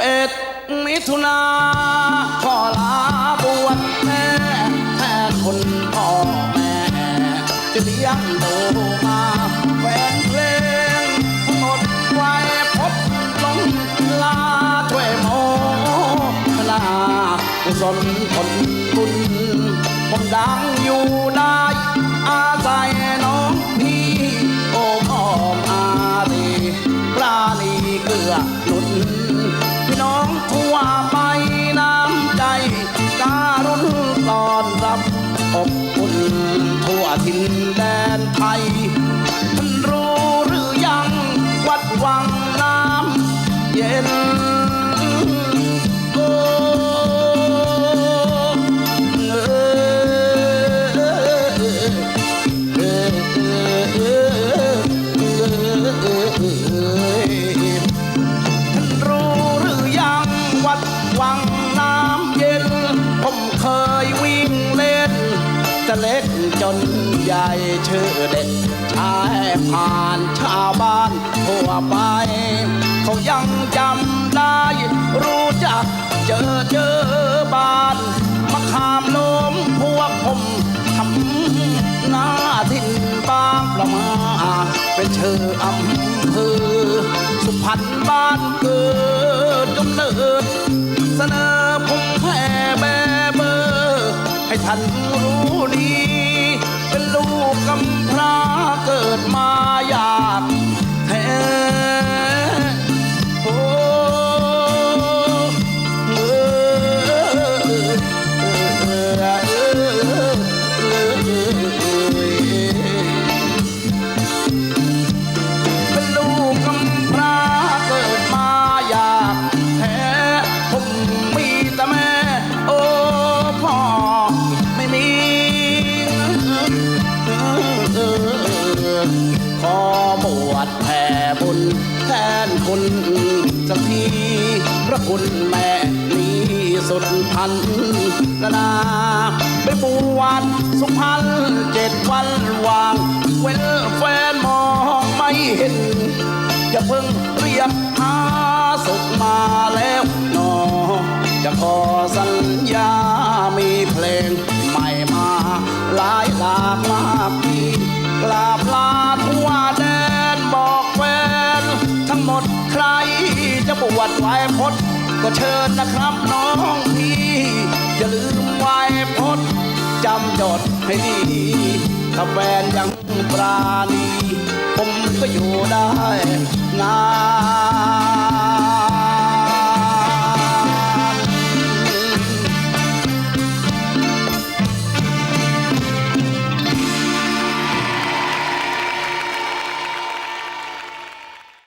มิถุนาก็ลาบวชแม่แทนคนพ่อแม่จะเลี้ยงดูมาแฟนเพลงหมดไว้พบลงลาช่วยโมลากุศลผลบุญผมดังอยู่ได้อา ทั่วทินแดนไทย จนใหญ่ชื่อเด็ดชายผ่านชาวบ้านทั่วไป เขายังจำได้ รู้จักเจอเจอบ้านมาขามโน้มพวกผมทำหน้าทินบางประมาเป็นเชื่ออำเภอสุพรรณบ้านเกิดกำเนิดเสนอ อบวชแผ่บุญแทนคุณสักทีพระคุณแม่นี้สุดพันนาไปบวชสุพรรณเจ็ดวันวาง เว้นแฟนมองไม่เห็นอย่าเพิ่งเรียกหาศึกมาแล้วนอจะขอสัญญามีเพลงใหม่มาหลายหลากมากทีกราบลา ใครจะบวชไหวพดก็เชิญนะครับน้องพี่ อย่าลืมไหวพดจำจดให้ดีถ้าแฟนยังปราณี ผมก็อยู่ได้นาน